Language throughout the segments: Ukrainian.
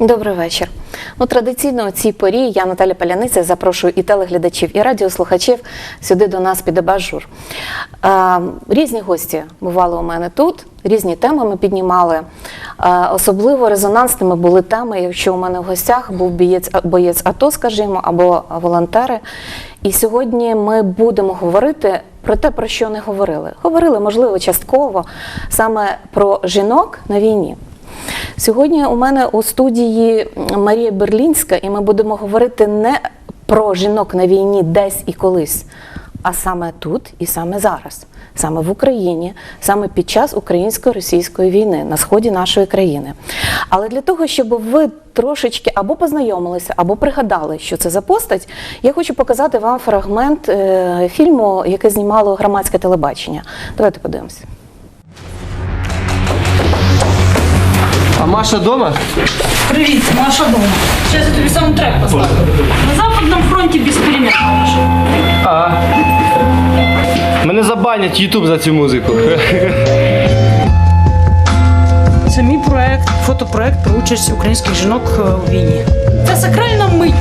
Добрий вечір. Ну, традиційно у цій порі я, Наталя Паляниця, запрошую і телеглядачів, і радіослухачів сюди до нас під абажур. Різні гості бували у мене тут, різні теми ми піднімали. Особливо резонансними були теми, якщо у мене в гостях був боєць, боєць АТО, скажімо, або волонтери. І сьогодні ми будемо говорити про те, про що не говорили. Говорили, можливо, частково саме про жінок на війні. Сьогодні у мене у студії Марія Берлінська, і ми будемо говорити не про жінок на війні десь і колись, а саме тут і саме зараз, саме в Україні, саме під час українсько-російської війни на сході нашої країни. Але для того, щоб ви трошечки або познайомилися, або пригадали, що це за постать, я хочу показати вам фрагмент е, фільму, який знімало громадське телебачення. Давайте подивимося. А Маша дома? Привіт, Маша дома. Зараз я тобі саундтрек поставлю. На Западному фронті без перемін. Маша. А. Мене забанять Ютуб за цю музику. Це мій проект, фотопроект про участь українських жінок е, у війні. Це сакральна мить.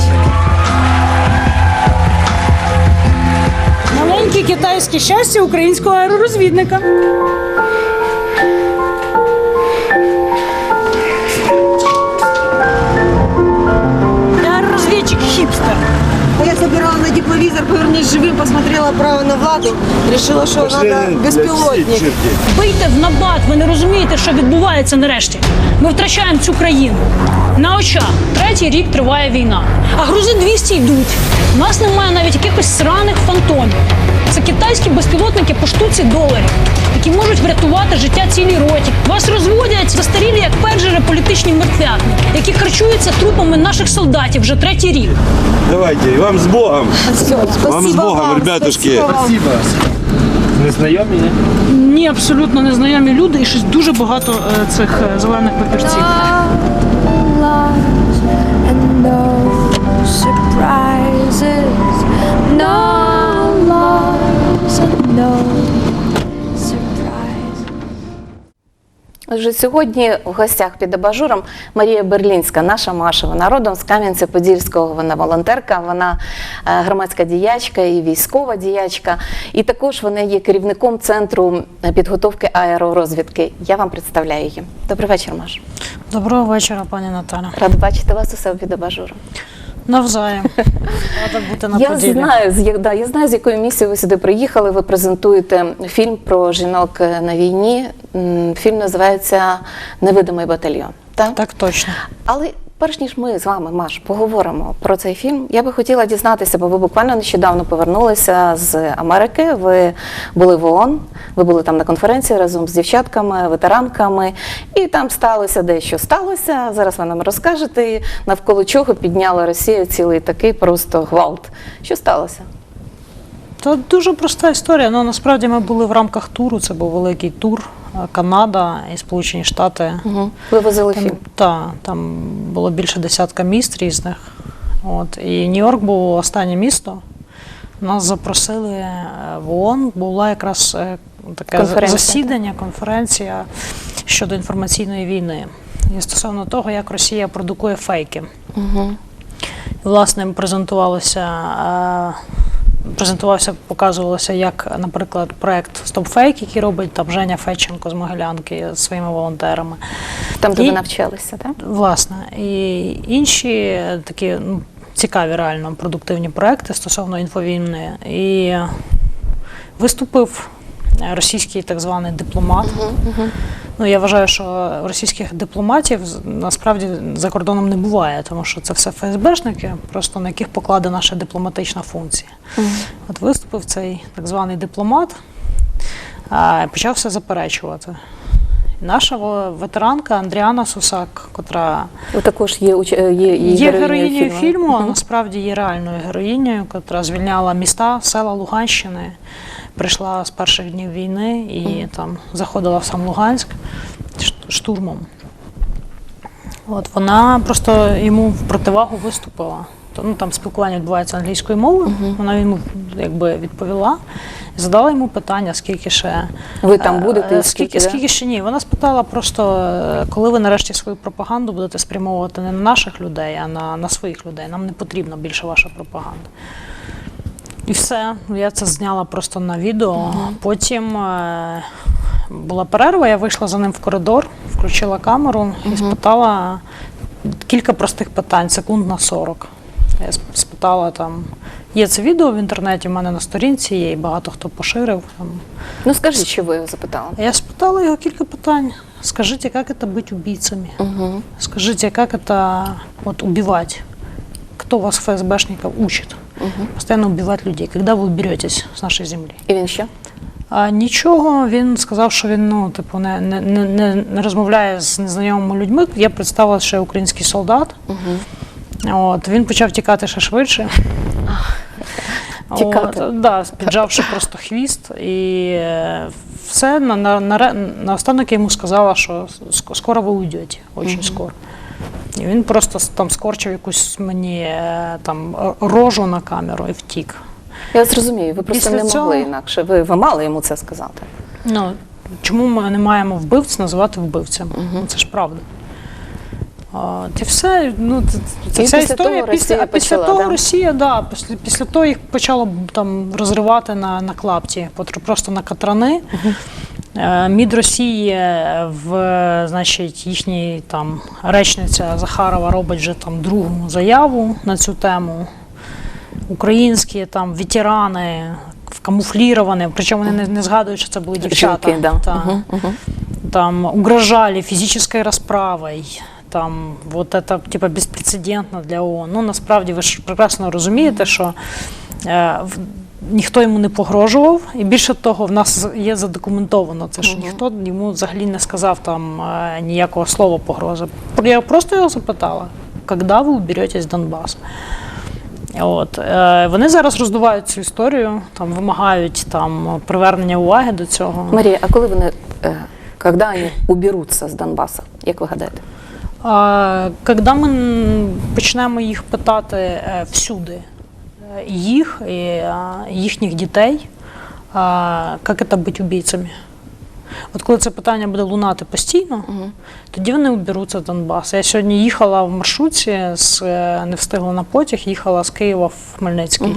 Маленьке китайське щастя українського аеророзвідника. А на тепловизор, повернись живым, посмотрела право на владу, решила, что надо беспилотник. Бийте в набат, ви не розумієте, що відбувається нарешті. Ми втрачаємо цю країну. На очах третій рік триває війна. А грузи 200 йдуть. У нас немає навіть якихось сраних фантомів. Це китайські безпілотники по штуці доларів, які можуть врятувати життя цілій роті. Вас розводять застарілі, як педжери, політичні мертвяки, які харчуються трупами наших солдатів вже третій рік. Давайте, вам с Богом. Все, Вам с Богом, вам, ребятушки. спасибо вам. Спасибо. Не знайомі, ні? Ні, абсолютно незнайомі люди і щось дуже багато е, цих е, зелених папірців. no surprises. No Отже, сьогодні в гостях під абажуром Марія Берлінська, наша Маша. Вона родом з Кам'янця-Подільського. Вона волонтерка, вона е, громадська діячка і військова діячка. І також вона є керівником центру підготовки аеророзвідки. Я вам представляю її. Добрий вечір, Маша. Доброго вечора, пані Наталя. Рада бачити вас у себе під абажуром. Навзаєм. Рада бути на Я поділі. знаю, з як- да, я знаю, з якою місією ви сюди приїхали. Ви презентуєте фільм про жінок на війні. М, Фільм називається Невидимий батальйон. Так? Так точно. Але перш ніж ми з вами, Маш, поговоримо про цей фільм, я би хотіла дізнатися, бо ви буквально нещодавно повернулися з Америки. Ви були в ООН, ви були там на конференції разом з дівчатками, ветеранками, і там сталося дещо сталося. Зараз ви нам розкажете, навколо чого підняла Росія цілий такий просто гвалт. Що сталося? Це дуже проста історія. Ну насправді ми були в рамках туру. Це був великий тур. е, Канада і Сполучені Штати. Угу. Ви возили Там, фільм. та, там було більше десятка міст різних. От. І Нью-Йорк був останнє місто. Нас запросили е, в ООН. Була якраз е, таке Конференція, засідання, конференція щодо інформаційної війни. І стосовно того, як Росія продукує фейки. Угу. Власне, презентувалося, презентувався, показувалося, як, наприклад, проект StopFake, який робить там Женя Федченко з Могилянки з своїми волонтерами. Там, де І- ви навчалися, так? Власне, і інші такі ну, цікаві, реально продуктивні проекти стосовно інфовійни. І виступив російський так званий дипломат. Ну, я вважаю, що російських дипломатів насправді за кордоном не буває, тому що це все ФСБшники, просто на яких покладе наша дипломатична функція. От виступив цей так званий дипломат, почав все заперечувати. Наша ветеранка Андріана Сусак, котра також є, е, є, є героїнею фільму, а Мгм. насправді є реальною героїнею, котра звільняла міста, села Луганщини, прийшла з перших днів війни і там заходила в сам Луганськ штурмом. От вона просто йому в противагу виступила. ну там спілкування відбувається англійською мовою. Вона йому якби відповіла, задала йому питання, скільки ще Ви там будете, е, і скільки, скільки, да? скільки ще ні. Вона спитала просто, е, коли ви нарешті свою пропаганду будете спрямовувати не на наших людей, а на, на своїх людей. Нам не потрібна більше ваша пропаганда. І все. Я це зняла просто на відео. Потім е, була перерва, я вийшла за ним в коридор, включила камеру і спитала кілька простих питань, секунд на 40. Я сп- спитала там. Є це відео в інтернеті, в мене на сторінці є, і багато хто поширив. Там. Ну скажіть, що ви його запитали? Я спитала його кілька питань. Скажите, как это быть убийцами? Угу. Скажите, как это вот убивать? Кто вас, ФСБшников, учит? Постоянно убивать людей. Когда вы уберетесь з нашої землі? І він що? А нічого, він сказав, що він ну, типу, не, не, не, не, розмовляє з незнайомими людьми. Я представила, я український солдат. От, він почав тікати ще швидше. Тікати. От, да, піджавши просто хвіст. І е, все, на, на, на, на останок я йому сказала, що скоро ви уйдете, дуже скоро. І він просто там скорчив якусь мені е, там рожу на камеру і втік. Я вас розумію, ви просто Після не цього- могли інакше. Ви, ви мали йому це сказати. Ну, чому ми не маємо вбивць називати вбивцем? Угу. це ж правда. І все, ну, це, це вся після історія. того після, Росія після почала, того да? Росія, да, після, після того їх почало там розривати на, на клапті, просто на катрани. Е, МІД Росії в значить, їхній там речниця Захарова робить вже там другу заяву на цю тему. Українські там ветерани вкамуфліровані, причому вони не, не згадують, що це були дівчата. Жінки, да. Та. Мгм, мгм. Там угрожали физической расправой. Там вот это типа безпрецедентно для ООН. Ну насправді ви ж прекрасно розумієте, що е, в- ніхто йому не погрожував, і більше того, в нас є задокументовано це, що ніхто йому взагалі не сказав там е, ніякого слова погрози. Я просто його запитала, коли ви уберетесь з Донбасу? От е, вони зараз роздувають цю історію, там вимагають там привернення уваги до цього. Марія, а коли вони, е, коли вони уберуться з Донбасу, як ви гадаєте? Когда ми почнемо їх питати е, всюди, е, їх і їхніх дітей, як це бути убійцями? От коли це питання буде лунати постійно, тоді вони уберуться з Донбасу. Я сьогодні їхала в маршрутці, з, е, не встигла на потяг, їхала з Києва в Хмельницький.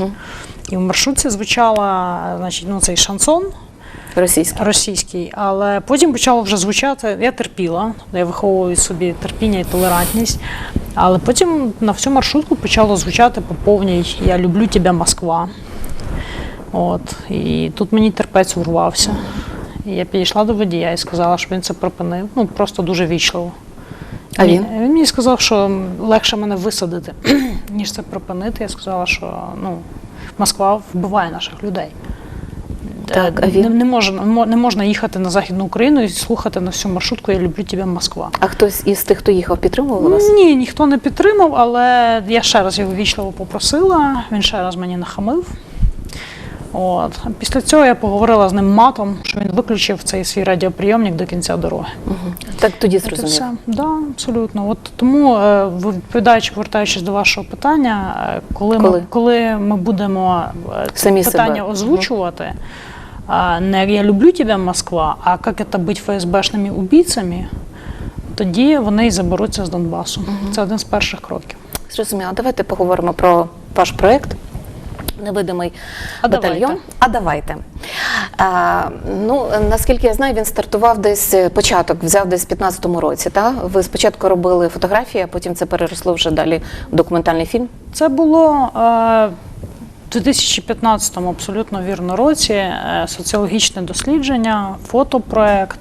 І в маршрутці звучала значить, ну, цей шансон Російські? російський, але потім почало вже звучати. Я терпіла, я виховую собі терпіння і толерантність. Але потім на всю маршрутку почало звучати по повній Я люблю тебе, Москва. От. І тут мені терпець урвався. І я підійшла до водія і сказала, що він це припинив. Ну, просто дуже вічливо. А він? Він мені сказав, що легше мене висадити, ніж це припинити. Я сказала, що ну, Москва вбиває наших людей. Так, а Е, він? Не, не, можна, не можна їхати на Західну Україну і слухати на всю маршрутку Я люблю тебе, Москва. А хтось із тих, хто їхав, підтримував вас? Ні, ніхто не підтримав, але я ще раз його вічливо попросила, він ще раз мені нахамив. От. Після цього я поговорила з ним матом, що він виключив цей свій радіоприйомник до кінця дороги. Так тоді зрозумів. все. Да, абсолютно. От тому, е, відповідаючи, повертаючись до вашого питання, е, коли, Коли? Ми, коли ми будемо Самі питання себе. озвучувати, а, не я люблю тебе, Москва, а як це бути ФСБшними убійцями, тоді вони і заберуться з Донбасу. Це один з перших кроків. Зрозуміло. Давайте поговоримо про ваш проєкт. Невидимий А батальйон. давайте. А давайте. А, ну, наскільки я знаю, він стартував десь е, початок, взяв десь в 15-му році. Та? Ви спочатку робили фотографії, а потім це переросло вже далі в документальний фільм. Це було е, в 2015 абсолютно вірно році. е, Соціологічне дослідження, фотопроект,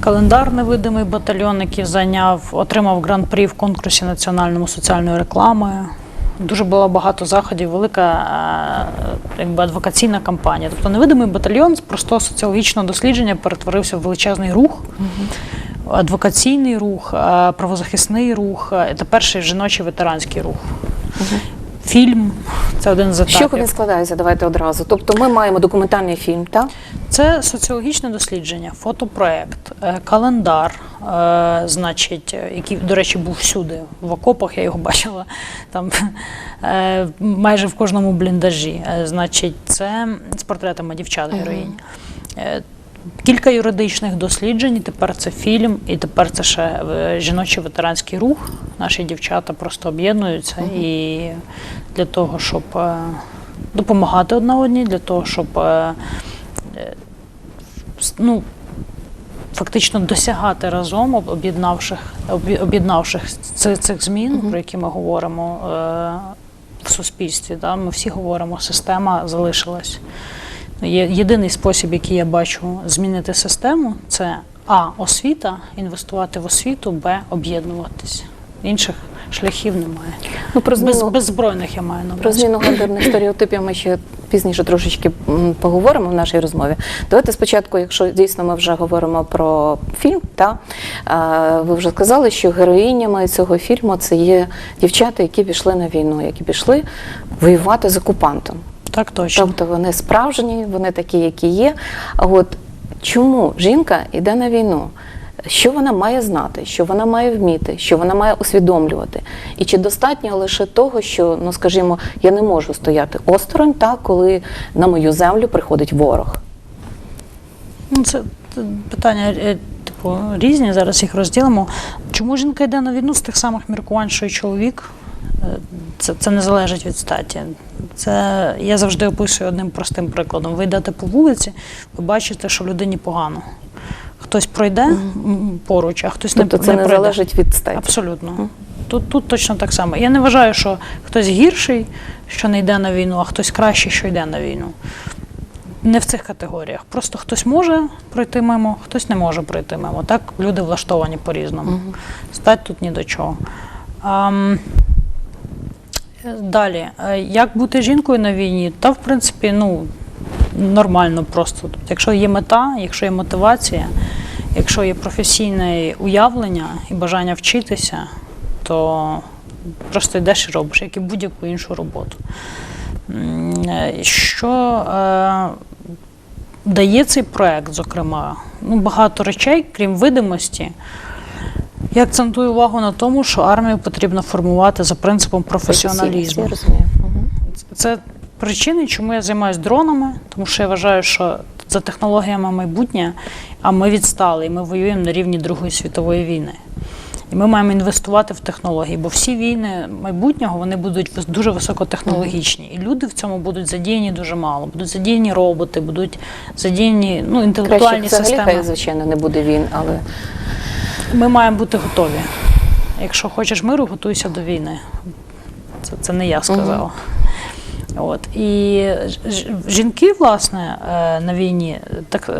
календар невидимий батальйон, який зайняв, отримав гран-прі в конкурсі національному соціальної реклами. Дуже було багато заходів, велика е, якби, адвокаційна кампанія. Тобто невидимий батальйон з простого соціологічного дослідження перетворився в величезний рух. Адвокаційний рух, е, правозахисний рух, це перший жіночий ветеранський рух. Фільм це один з етапів. він складається? Давайте одразу. Тобто ми маємо документальний фільм, так? Це соціологічне дослідження, фотопроект, е, календар, е, значить, е, який, до речі, був всюди. В окопах я його бачила там майже в кожному бліндажі. Значить, це з портретами дівчат героїнь. Кілька юридичних досліджень, і тепер це фільм, і тепер це ще е, жіночий ветеранський рух. Наші дівчата просто об'єднуються і для того, щоб е, допомагати одна одній, для того, щоб е, ну, фактично досягати разом, об- об'єднавших, об'єднавших цих, змін, про які ми говоримо в суспільстві. Да? Ми всі говоримо, система залишилась. Єдиний спосіб, який я бачу змінити систему, це А. Освіта, інвестувати в освіту, Б. Об'єднуватись. Інших шляхів немає. Ну, про Без, зміну, беззбройних я маю на про зміну гендерних стереотипів ми ще пізніше трошечки поговоримо в нашій розмові. Давайте спочатку, якщо дійсно ми вже говоримо про фільм, та ви вже сказали, що героїнями цього фільму це є дівчата, які пішли на війну, які пішли воювати з окупантом. Так точно. Тобто вони справжні, вони такі, які є. А от чому жінка йде на війну? Що вона має знати, що вона має вміти, що вона має усвідомлювати? І чи достатньо лише того, що, ну скажімо, я не можу стояти осторонь, так, коли на мою землю приходить ворог? Ну, це питання е, типу різні. Зараз їх розділимо. Чому жінка йде на війну з тих самих міркувань, що й чоловік? Це, це не залежить від статі. Це я завжди описую одним простим прикладом. Ви йдете по вулиці, ви бачите, що людині погано. Хтось пройде м, поруч, а хтось Тобто не, це не пройде. залежить від статі. Абсолютно. Тут, тут точно так само. Я не вважаю, що хтось гірший, що не йде на війну, а хтось кращий, що йде на війну. Не в цих категоріях. Просто хтось може пройти мимо, хтось не може пройти мимо. Так люди влаштовані по-різному. Стать тут ні до чого. Е, далі, Е, як бути жінкою на війні? Та, в принципі, ну, нормально просто. Тобто, якщо є мета, якщо є мотивація, якщо є професійне уявлення і бажання вчитися, то просто йдеш і робиш, як і будь-яку іншу роботу. Е, Що е, дає цей проект, зокрема, ну, багато речей, крім видимості. Я акцентую увагу на тому, що армію потрібно формувати за принципом професіоналізму. Я розумію. Мгм. Це причини, чому я займаюся дронами, тому що я вважаю, що за технологіями майбутнє, а ми відстали, і ми воюємо на рівні Другої світової війни. І ми маємо інвестувати в технології, бо всі війни майбутнього вони будуть дуже високотехнологічні. І люди в цьому будуть задіяні дуже мало. Будуть задіяні роботи, будуть задіяні ну, Краще інтелектуальні взагалі, системи. хай, звичайно, не буде він, але Ми маємо бути готові. Якщо хочеш миру, готуйся до війни. Це, це не я сказала. От. І жінки, власне, е, на війні так.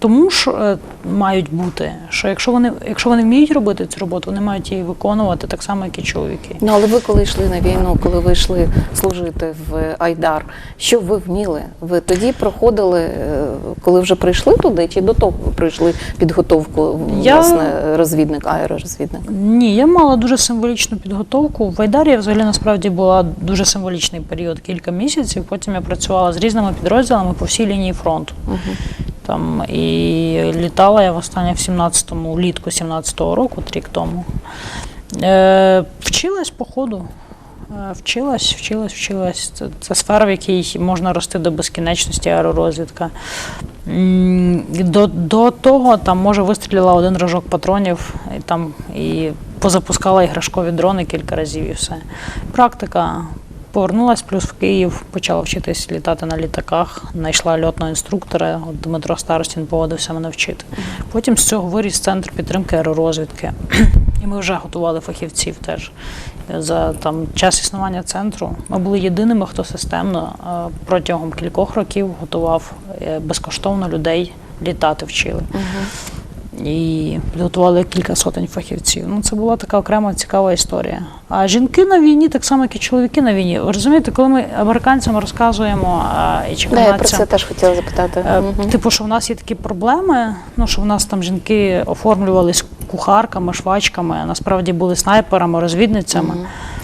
Тому ж е, мають бути, що якщо вони, якщо вони вміють робити цю роботу, вони мають її виконувати так само, як і чоловіки. Ну, але ви коли йшли на війну, коли ви йшли служити в Айдар, що ви вміли? Ви тоді проходили, е, коли вже прийшли туди, чи до того ви пройшли підготовку Я- власне розвідник, аеророзвідник? Ні, я мала дуже символічну підготовку. В Айдарі взагалі насправді була дуже символічний період, кілька місяців. Потім я працювала з різними підрозділами по всій лінії фронту. Там і літала я востаннє в 17-му, влітку 17-го року, рік тому. Е, вчилась по ходу. Е, Вчилась, вчилась, вчилась. Це, це сфера, в якій можна рости до безкінечності аеророзвідка. До, до того там, може, вистрілила один рожок патронів і, там, і позапускала іграшкові дрони кілька разів і все. Практика. Повернулась плюс в Київ, почала вчитись літати на літаках, знайшла льотного інструктора, от Дмитро Старостін поводився мене вчити. Потім з цього виріс центр підтримки аеророзвідки. І ми вже готували фахівців теж. За там, час існування центру ми були єдиними, хто системно е, протягом кількох років готував е, безкоштовно людей літати вчили. І підготували кілька сотень фахівців. Ну, це була така окрема цікава історія. А жінки на війні, так само, як і чоловіки на війні. Ви розумієте, коли ми американцям розказуємо і чи Да, я про це теж хотіла запитати. Е, Типу, що в нас є такі проблеми, ну що в нас там жінки оформлювались кухарками, швачками, а насправді були снайперами, розвідницями.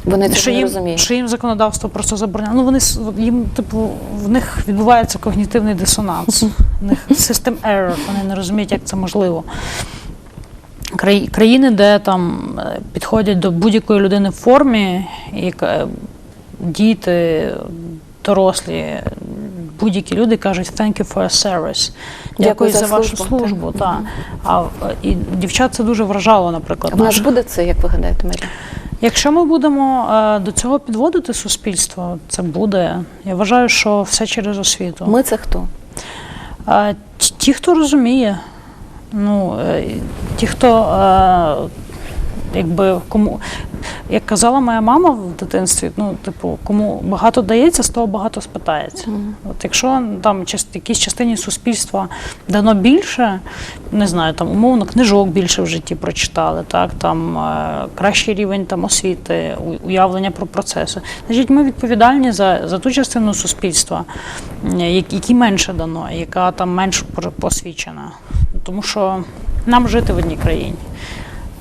Вони що це не розуміють. що їм законодавство просто забороняє. Ну вони їм, типу, в них відбувається когнітивний дисонанс. В них system error, вони не розуміють, як це можливо. країни, де там е, підходять до будь-якої людини в формі, і е, діти, дорослі, будь-які люди кажуть thank you for your service. Дякую, за, вашу службу, службу. Та. А, е, і дівчат це дуже вражало, наприклад. В нас буде це, як ви гадаєте, Марія? Якщо ми будемо е, до цього підводити суспільство, це буде. Я вважаю, що все через освіту. Ми це хто? Ті- ті, хто розуміє, ну, е, ті, хто е, якби кому, як казала моя мама в дитинстві, ну, типу, кому багато дається, з того багато спитається. От якщо там якійсь частині суспільства дано більше, не знаю, там умовно книжок більше в житті прочитали, так, там е, кращий рівень там, освіти, уявлення про процеси. Значить, ми відповідальні за, за ту частину суспільства, м, як- якій менше дано, яка там менш посвідчена. Тому що нам жити в одній країні.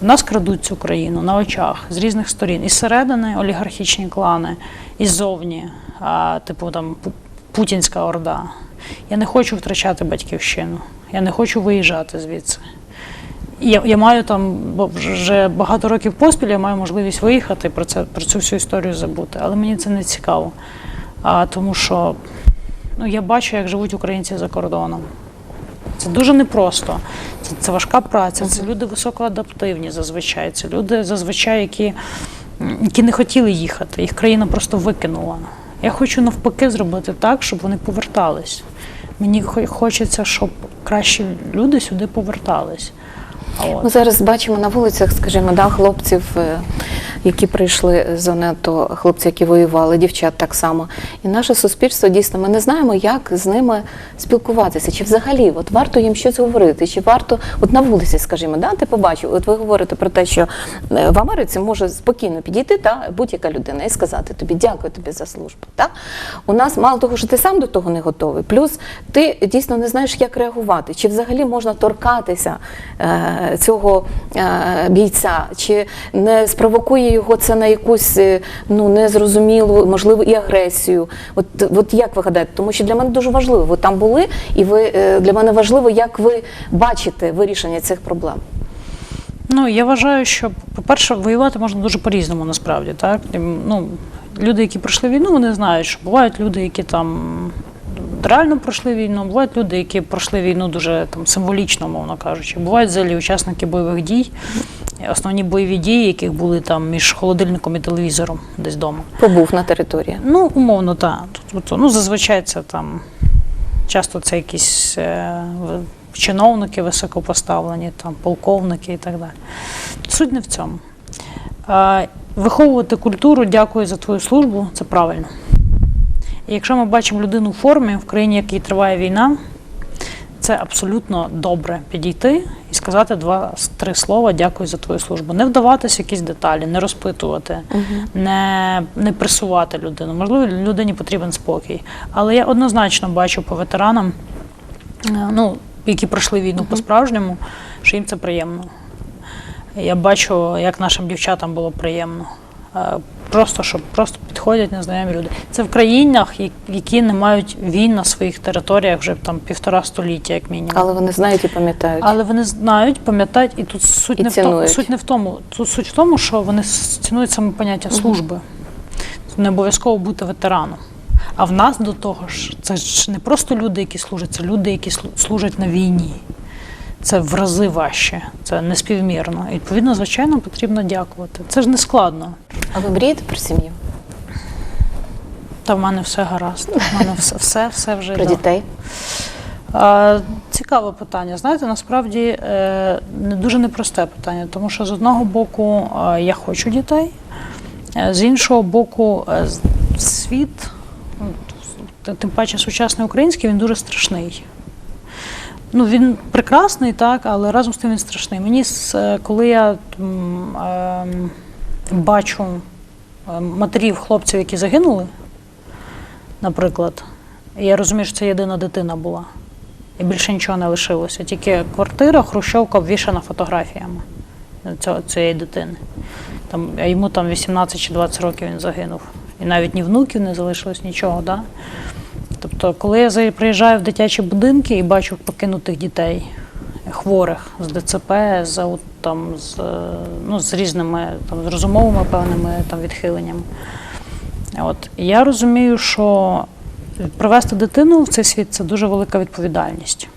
В нас крадуть цю країну на очах з різних сторін. Із середини олігархічні клани, і ззовні, а, типу там Путінська орда. Я не хочу втрачати батьківщину. Я не хочу виїжджати звідси. Я, я маю там, бо вже багато років поспіль, я маю можливість виїхати про це про цю всю історію забути. Але мені це не цікаво. А, тому що ну, я бачу, як живуть українці за кордоном. Це дуже непросто. Це, це важка праця, це люди високоадаптивні зазвичай. Це люди зазвичай, які, які не хотіли їхати. Їх країна просто викинула. Я хочу навпаки зробити так, щоб вони повертались. Мені хочеться, щоб кращі люди сюди повертались. От. Ми зараз бачимо на вулицях, скажімо, да, хлопців, е, які прийшли з АТО, хлопці, які воювали, дівчат так само. І наше суспільство дійсно ми не знаємо, як з ними спілкуватися. Чи взагалі от варто їм щось говорити, чи варто, от на вулиці, скажімо, да, ти побачив, от ви говорите про те, що е, в Америці може спокійно підійти та будь-яка людина і сказати тобі дякую тобі за службу. Та? У нас мало того, що ти сам до того не готовий, плюс ти дійсно не знаєш, як реагувати, чи взагалі можна торкатися е, цього е, бійця, чи не спровокує його це на якусь е, ну незрозумілу, можливо, і агресію. От, от як ви гадаєте? Тому що для мене дуже важливо. Ви там були, і ви е, для мене важливо, як ви бачите вирішення цих проблем. Ну, я вважаю, що, по-перше, воювати можна дуже по-різному насправді. Так? Ну, люди, які пройшли війну, вони знають, що бувають люди, які там реально пройшли війну, бувають люди, які пройшли війну дуже там, символічно, мовно кажучи. Бувають взагалі учасники бойових дій, основні бойові дії, яких були там між холодильником і телевізором десь вдома. Побув на території. Ну, умовно, так. Ну, зазвичай це там часто це якісь е, чиновники високопоставлені, там, полковники і так далі. Суть не в цьому. Виховувати культуру, дякую за твою службу, це правильно. І якщо ми бачимо людину в формі в країні, в якій триває війна, це абсолютно добре підійти і сказати два-три слова дякую за твою службу. Не вдаватися в якісь деталі, не розпитувати, не, не пресувати людину. Можливо, людині потрібен спокій. Але я однозначно бачу по ветеранам, е, ну, які пройшли війну по-справжньому, що їм це приємно. Я бачу, як нашим дівчатам було приємно. Е, Просто щоб просто підходять незнайомі люди. Це в країнах, які не мають війн на своїх територіях вже там півтора століття, як мінімум. Але вони знають і пам'ятають. Але вони знають, пам'ятають, і тут суть І не в тому, суть не в тому. Тут суть в тому, що вони цінують саме поняття служби. Не обов'язково бути ветераном. А в нас до того ж, це ж не просто люди, які служать, це люди, які слу- служать на війні. Це в рази важче, це неспівмірно. І відповідно, звичайно, потрібно дякувати. Це ж не складно. А ви мрієте про сім'ю? Та в мене все гаразд. В мене все, все, все вже Про дітей? А, Цікаве питання. Знаєте, насправді е, не дуже непросте питання, тому що з одного боку е, я хочу дітей, е, з іншого боку, е, світ, ну, тим паче сучасний український, він дуже страшний. Ну, він прекрасний, так, але разом з тим він страшний. Мені, е, коли я ем, бачу е, матерів хлопців, які загинули, наприклад, я розумію, що це єдина дитина була. І більше нічого не лишилося. Тільки квартира, хрущовка обвішана фотографіями цієї дитини. Там, йому там 18 чи 20 років він загинув. І навіть ні внуків не залишилось нічого. Да? Тобто, коли я приїжджаю в дитячі будинки і бачу покинутих дітей, хворих з ДЦП, з, там, з, ну, з різними там, з розумовими певними там, відхиленнями. От. Я розумію, що привести дитину в цей світ це дуже велика відповідальність.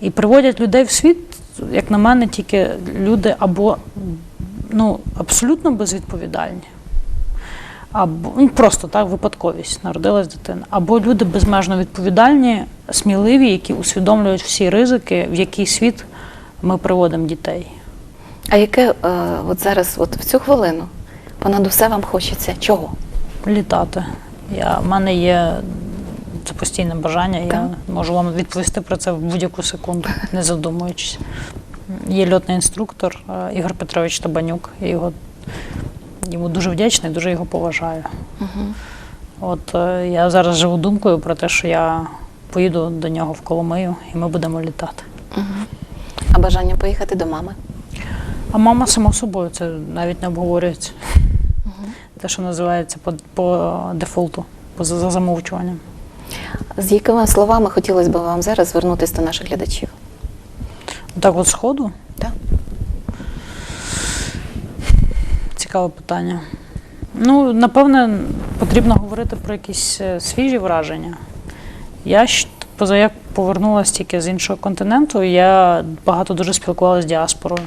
І приводять людей в світ, як на мене, тільки люди або ну, абсолютно безвідповідальні, або ну, просто так, випадковість, народилась дитина, або люди безмежно відповідальні, сміливі, які усвідомлюють всі ризики, в який світ ми приводимо дітей. А яке е, от зараз, от в цю хвилину, понад усе вам хочеться? Чого? Літати. Я, в мене є це постійне бажання, я можу вам відповісти про це в будь-яку секунду, не задумуючись. Є льотний інструктор е, Ігор Петрович Табанюк. Я його, йому дуже вдячний, дуже його поважаю. От е, я зараз живу думкою про те, що я поїду до нього в Коломию і ми будемо літати. А бажання поїхати до мами? А мама само собою це навіть не обговорюється. Те, що називається по, по дефолту, по за за замовчуванням. З якими словами хотілося б вам зараз звернутися до наших глядачів? Так от сходу? Цікаве питання. Ну, напевне, потрібно говорити про якісь е, свіжі враження. Я ж поза як повернулася тільки з іншого континенту, я багато дуже спілкувалася з діаспорою.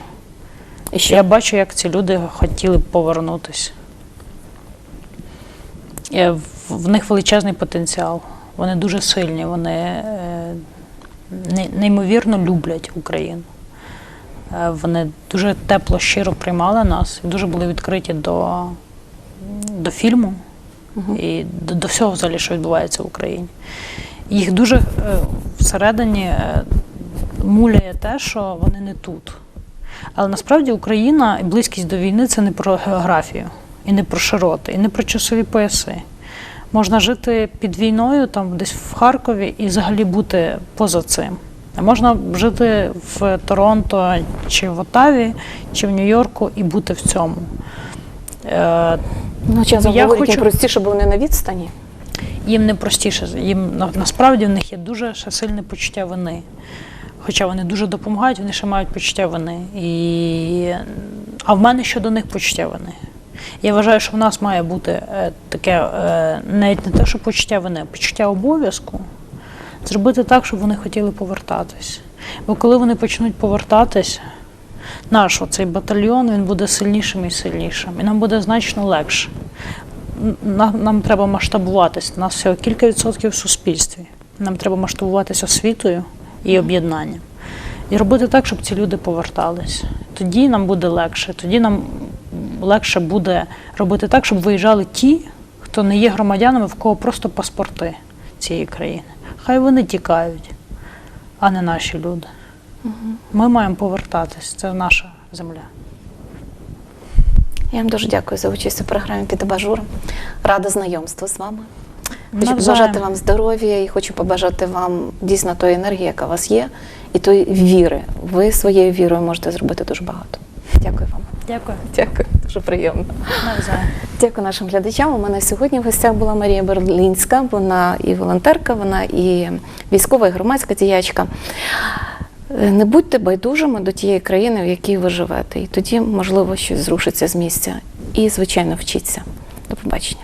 І що? Я бачу, як ці люди хотіли б повернутися. Е, в- них величезний потенціал. Вони дуже сильні, вони е, не- неймовірно люблять Україну. Е, Вони дуже тепло, щиро приймали нас і дуже були відкриті до, до фільму і до, до всього взагалі, що відбувається в Україні. Їх дуже е, всередині е, муляє те, що вони не тут. Але насправді Україна і близькість до війни це не про географію, і не про широти, і не про часові пояси. Можна жити під війною, там десь в Харкові, і взагалі бути поза цим. Можна жити в Торонто чи в Отаві, чи в Нью-Йорку і бути в цьому. Е, Ну, часом Я говорять, хочу- їм простіше, бо вони на відстані. їм не простіше, їм насправді в них є дуже ще сильне почуття вини. Хоча вони дуже допомагають, вони ще мають почуття вини. І... А в мене щодо них почуття вини. Я вважаю, що в нас має бути е, таке е, навіть не те, що почуття вини, а почуття обов'язку. Зробити так, щоб вони хотіли повертатись. Бо коли вони почнуть повертатись, наш оцей батальйон він буде сильнішим і сильнішим. І нам буде значно легше. Нам, нам треба масштабуватись. Нас всього кілька відсотків в суспільстві. Нам треба масштабуватися освітою і об'єднанням. І робити так, щоб ці люди повертались. Тоді нам буде легше. Тоді нам легше буде робити так, щоб виїжджали ті, хто не є громадянами, в кого просто паспорти цієї країни. Хай вони тікають, а не наші люди. Ми маємо повертатись. Це наша земля. Я вам дуже дякую за участь у програмі під абажуром. Рада знайомству з вами. Хочу Навзаєм. побажати вам здоров'я і хочу побажати вам дійсно тої енергії, яка у вас є, і тої віри. Ви своєю вірою можете зробити дуже багато. Дякую. Дякую. Дуже приємно. Навзаєм. Дякую нашим глядачам. У мене сьогодні в гостях була Марія Берлінська. Вона і волонтерка, вона і військова, і громадська діячка. Е, Не будьте байдужими до тієї країни, в якій ви живете. І тоді, можливо, щось зрушиться з місця. І, звичайно, вчіться. До побачення.